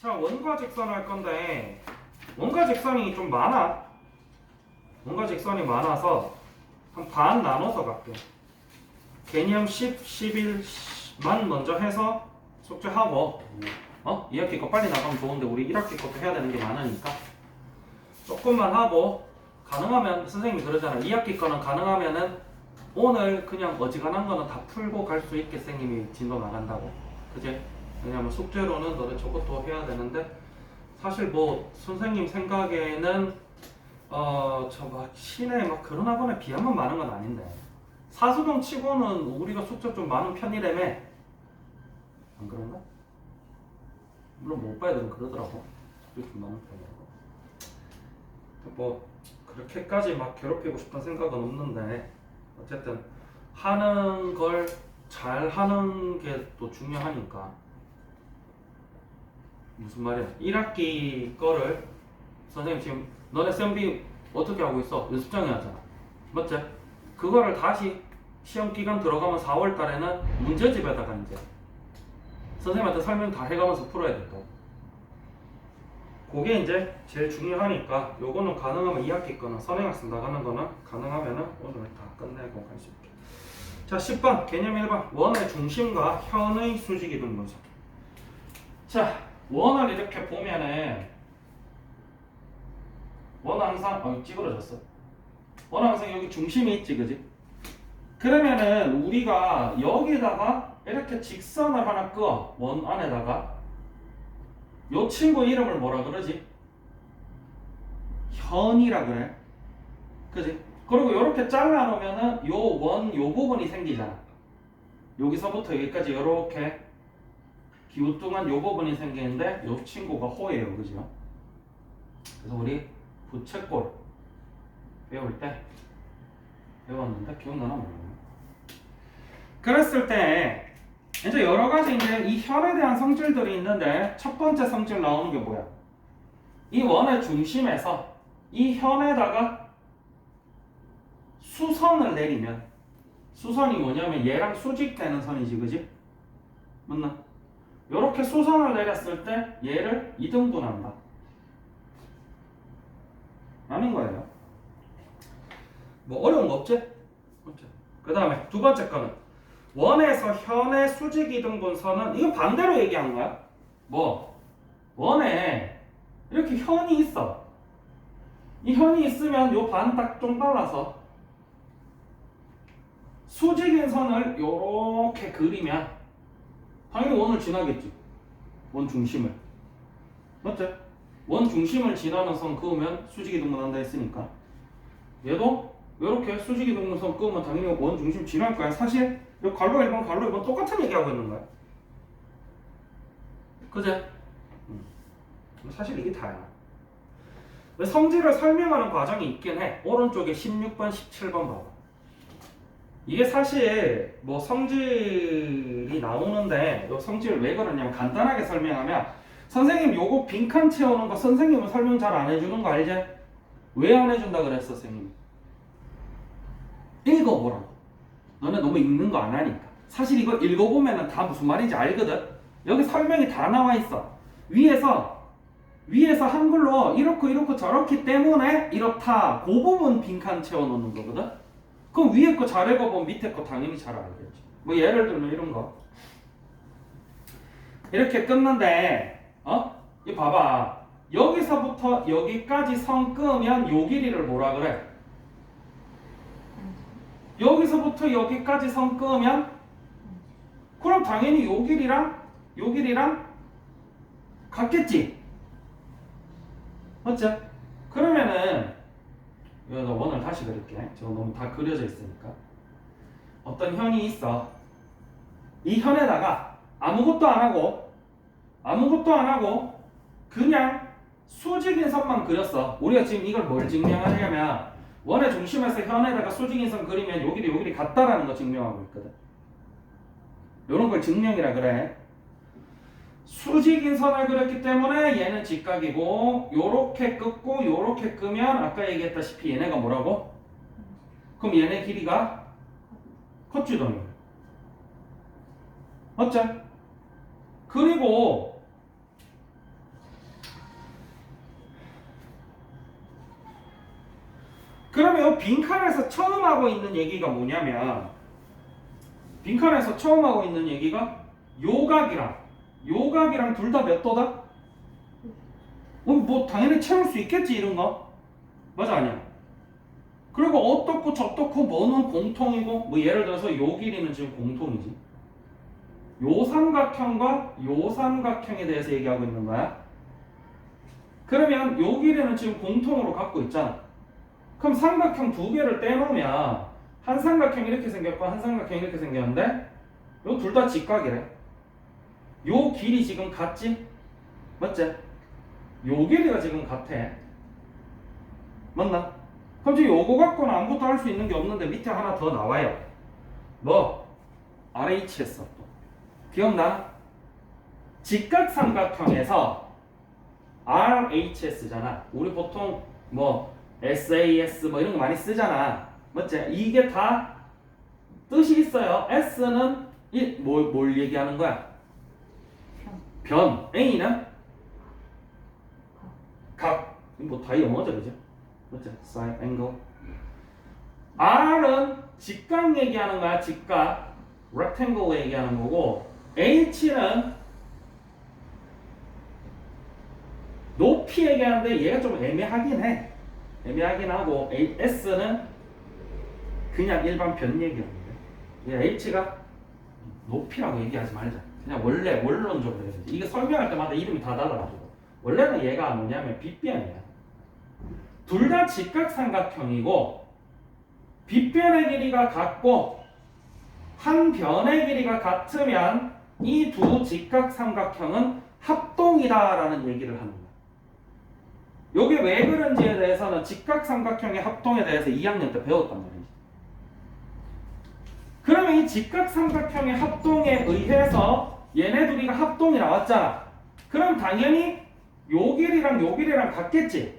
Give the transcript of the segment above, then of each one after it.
자 원과 직선 할 건데 원과 직선이 좀 많아. 원과 직선이 많아서 한 반 나눠서 갈게. 개념 10, 11만 먼저 해서 숙제하고 어? 2학기 거 빨리 나가면 좋은데 우리 1학기 것도 해야 되는 게 많으니까. 조금만 하고 가능하면 선생님이 그러잖아 2학기 거는 가능하면은 오늘 그냥 어지간한 거는 다 풀고 갈 수 있게 선생님이 진도 나간다고. 그지? 왜냐면 숙제로는 너네 저것도 해야 되는데 사실 뭐 선생님 생각에는 어저 막 시내 막 그런 학원에 비하면 많은 건 아닌데 사수동 치고는 우리가 숙제 좀 많은 편이라며 안 그런가? 물론 못 봐야 되는 그러더라고. 숙제 좀 많은 편이라고. 뭐 그렇게까지 막 괴롭히고 싶은 생각은 없는데 어쨌든 하는 걸 잘 하는 게 또 중요하니까 무슨 말이야? 1학기 거를 선생님 지금 너네 쌤비 어떻게 하고 있어? 연습장에 하잖아. 맞지? 그거를 다시 시험 기간 들어가면 4월 달에는 문제집에다가 이제 선생님한테 설명 다 해가면서 풀어야 된다. 그게 이제 제일 중요하니까 요거는 가능하면 2학기 거는 선행학습 나가는 거는 가능하면은 오늘 다 끝내고 갈 수 있게. 자 10번 개념 1번. 원의 중심과 현의 수직 이동 분석 자 원을 이렇게 보면은 원 항상 어 찌그러졌어. 원 항상 여기 중심이 있지 그지? 그러면은 우리가 여기다가 이렇게 직선을 하나 그어 원 안에다가. 요 친구 이름을 뭐라 그러지? 현이라 그래. 그지? 그리고 이렇게 잘라 놓으면은 요 원 요 부분이 생기잖아. 여기서부터 여기까지 이렇게 기우뚱한 요 부분이 생기는데 요 친구가 호예요. 그죠? 그래서 우리 부채꼴 배울 때 배웠는데 기억나나 모르겠네. 그랬을 때 이제 여러 가지 이제 이 혈에 대한 성질들이 있는데 첫 번째 성질 나오는 게 뭐야? 이 원의 중심에서 이 현에다가 수선을 내리면 수선이 뭐냐면 얘랑 수직되는 선이지 그지? 맞나 이렇게 수선을 내렸을 때 얘를 이등분한다 아는 거예요. 뭐 어려운 거 없지? 없지. 그 다음에 두 번째 거는 원에서 현의 수직 이등분선은 이거 반대로 얘기한 거야. 뭐 원에 이렇게 현이 있어. 이 현이 있으면 요 반 딱좀 발라서 수직인 선을 요렇게 그리면 당연히 원을 지나겠지. 원 중심을. 맞지? 원 중심을 지나는 선 그으면 수직이 동분한다 했으니까 얘도 이렇게 수직이 동분 선 그으면 당연히 원 중심 지날 거야 사실 이 괄로 1번 괄로 2번 똑같은 얘기하고 있는 거야 그제? 음. 사실 이게 다야 성질을 설명하는 과정이 있긴 해 오른쪽에 16번 17번 봐봐 이게 사실 뭐 성질이 나오는데 이 성질을 왜 그러냐면 간단하게 설명하면 선생님 요거 빈칸 채우는 거 선생님은 설명 잘 안 해주는 거 알지? 왜 안 해준다 그랬어 선생님? 읽어보라고. 너네 너무 읽는 거 안 하니까. 사실 이거 읽어보면 다 무슨 말인지 알거든? 여기 설명이 다 나와 있어. 위에서 위에서 한글로 이렇고 이렇고 저렇기 때문에 이렇다. 그 부분 빈칸 채워놓는 거거든 그럼 위에 거 잘 읽어보면 밑에 거 당연히 잘 알겠지 뭐 예를 들면 이런 거 이렇게 끊는데 어? 이 봐봐. 여기서부터 여기까지 선 끄면 요 길이를 뭐라 그래? 여기서부터 여기까지 선 끄면 그럼 당연히 요 길이랑 요 길이랑 같겠지? 맞죠? 그러면은 여기다 원을 다시 그릴게. 저거 너무 다 그려져 있으니까. 어떤 현이 있어. 이 현에다가 아무것도 안 하고 아무것도 안 하고 그냥 수직인 선만 그렸어. 우리가 지금 이걸 뭘 증명하냐면 원의 중심에서 현에다가 수직인 선 그리면 여기도 여기도 같다라는 거 증명하고 있거든. 이런 걸 증명이라 그래. 수직인선을 그렸기 때문에 얘는 직각이고 요렇게 끊고 요렇게 끄면 아까 얘기했다시피 얘네가 뭐라고? 그럼 얘네 길이가 컷지더니 맞죠? 그리고 그러면 빈칸에서 처음 하고 있는 얘기가 뭐냐면 빈칸에서 처음 하고 있는 얘기가 요각이랑 요각이랑 둘 다 몇 도다? 어, 뭐 당연히 채울 수 있겠지 이런 거? 맞아 아니야? 그리고 어떻고 저떻고 뭐는 공통이고 뭐 예를 들어서 요 길이는 지금 공통이지. 요 삼각형과 요 삼각형에 대해서 얘기하고 있는 거야. 그러면 요 길이는 지금 공통으로 갖고 있잖아. 그럼 삼각형 두 개를 떼놓으면 한 삼각형 이렇게 생겼고 한 삼각형 이렇게 생겼는데 요 둘 다 직각이래 요 길이 지금 같지? 맞지? 요 길이가 지금 같아 맞나? 그럼 지금 요거 갖고는 아무것도 할 수 있는 게 없는데 밑에 하나 더 나와요 뭐? RHS 또 기억나? 직각삼각형에서 RHS잖아 우리 보통 뭐 SAS 뭐 이런 거 많이 쓰잖아 맞지? 이게 다 뜻이 있어요 S는 이, 뭘, 뭘 얘기하는 거야? 변 A는? 각뭐다 영어죠 그죠? 맞죠? side angle R은 직각 얘기하는 거야 직각 rectangle 얘기하는 거고 H는 높이 얘기하는데 얘가 좀 애매하긴 해 애매하긴 하고 S는 그냥 일반 변 얘기하는데 얘 H가 높이라고 얘기하지 말자 그냥 원래 원론적으로 해야지 이게 설명할 때마다 이름이 다 달라가지고 원래는 얘가 뭐냐면 빗변이야 둘 다 직각삼각형이고 빗변의 길이가 같고 한 변의 길이가 같으면 이 두 직각삼각형은 합동이다라는 얘기를 하는 거야. 요게 왜 그런지에 대해서는 직각삼각형의 합동에 대해서 2학년 때 배웠단 말이지. 그러면 이 직각삼각형의 합동에 의해서 얘네 둘이가 합동이 나왔잖아. 그럼 당연히 요 길이랑 요 길이랑 같겠지.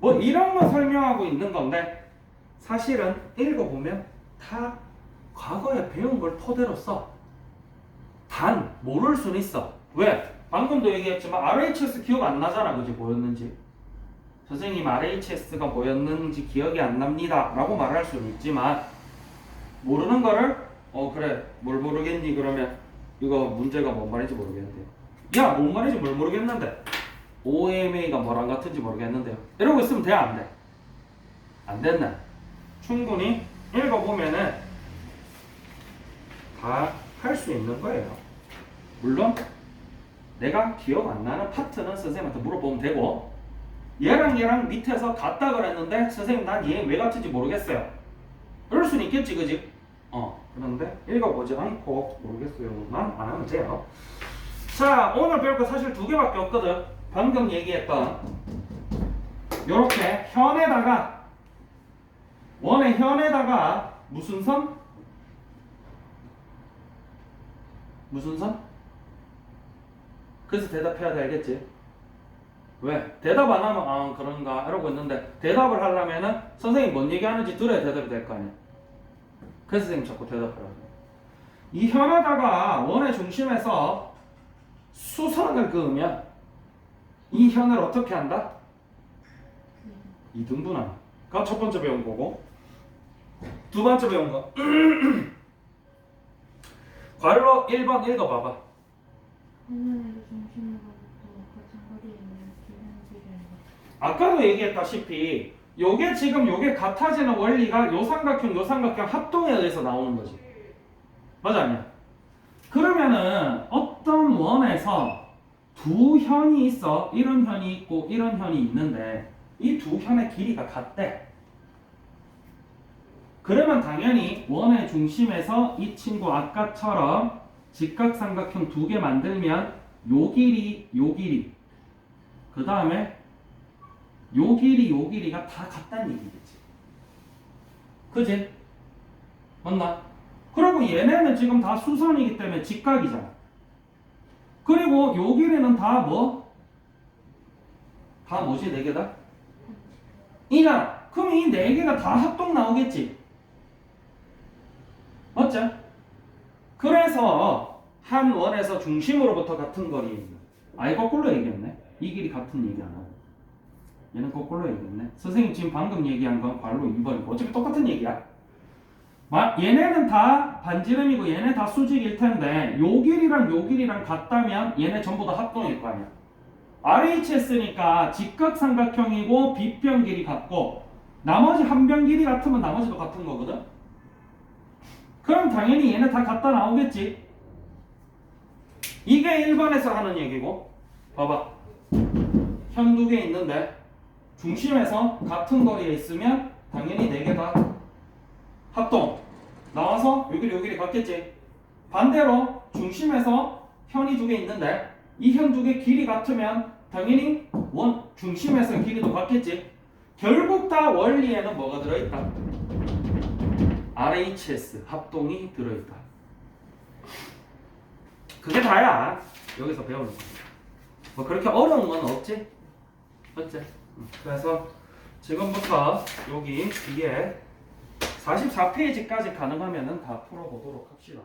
뭐 이런 거 설명하고 있는 건데 사실은 읽어보면 다 과거에 배운 걸 토대로 써. 단 모를 수는 있어. 왜? 방금도 얘기했지만 RHS 기억 안 나잖아. 그지 뭐였는지. 선생님 RHS가 뭐였는지 기억이 안 납니다. 라고 말할 수는 있지만 모르는 거를 어 그래 뭘 모르겠니 그러면 이거 문제가 뭔 말인지 모르겠는데 야뭔 말인지 뭘 모르겠는데 OMA가 뭐랑 같은지 모르겠는데요 이러고 있으면 돼 안 돼? 안 됐나? 충분히 읽어보면은 다 할 수 있는 거예요 물론 내가 기억 안 나는 파트는 선생님한테 물어보면 되고 얘랑 얘랑 밑에서 같다 그랬는데 선생님 난 얘 왜 같은지 모르겠어요 그럴 수는 있겠지 그지? 어 그런데 읽어보지 않고 모르겠어요만 안 하면 돼요 자 오늘 배울 거 사실 두 개밖에 없거든 방금 얘기했던 요렇게 현에다가 원의 현에다가 무슨 선? 무슨 선? 그래서 대답해야 돼 알겠지? 왜? 대답 안 하면 아 그런가 이러고 있는데 대답을 하려면은 선생님 뭔 얘기하는지 들어야 대답이 될 거 아니야 그래서 선생님 자꾸 대답하라고. 이 현에다가 원의 중심에서 수선을 그으면 이 현을 어떻게 한다? 이등분하는 그가 첫 번째 배운 거고. 두 번째 배운 거. 괄호 1번 읽어봐봐. 아까도 얘기했다시피 요게 지금 요게 같아지는 원리가 요 삼각형 요 삼각형 합동에 의해서 나오는 거지. 맞아 아니야? 그러면은 어떤 원에서 두 현이 있어? 이런 현이 있고 이런 현이 있는데 이 두 현의 길이가 같대. 그러면 당연히 원의 중심에서 이 친구 아까처럼 직각삼각형 두 개 만들면 요 길이 요 길이. 그 다음에 요 길이 요 길이가 다 같다는 얘기겠지. 그지? 맞나? 그리고 얘네는 지금 다 수선이기 때문에 직각이잖아. 그리고 요 길이는 다 뭐? 다 뭐지? 네 개다? 이잖아. 그럼 이 네 개가 다 합동 나오겠지. 맞죠? 그래서 한 원에서 중심으로부터 같은 거리. 아예 거꾸로 얘기했네. 이 길이 같은 얘기 안 하고. 얘는 거꾸로 해야겠네. 선생님 지금 방금 얘기한 건 괄호 2번이고 어차피 똑같은 얘기야. 마- 얘네는 다 반지름이고 얘네 다 수직일 텐데 요 길이랑 요 길이랑 같다면 얘네 전부 다 합동일 거 아니야. RHS니까 직각삼각형이고 빗변 길이 같고 나머지 한 변 길이 같으면 나머지도 같은 거거든. 그럼 당연히 얘네 다 같다 나오겠지. 이게 1번에서 하는 얘기고 봐봐. 현두 개 있는데 중심에서 같은 거리에 있으면 당연히 네개다 합동. 나와서 여기 여기 같겠지. 반대로 중심에서 현이 두 개 있는데 이 현 두 개 길이 같으면 당연히 원 중심에서 길이도 같겠지. 결국 다 원리에는 뭐가 들어있다? RHS 합동이 들어있다. 그게 다야. 여기서 배우는 거 뭐 그렇게 어려운 건 없지. 맞지? 음, 그래서 지금부터 여기 이게 44페이지까지 가능하면은 다 풀어보도록 합시다.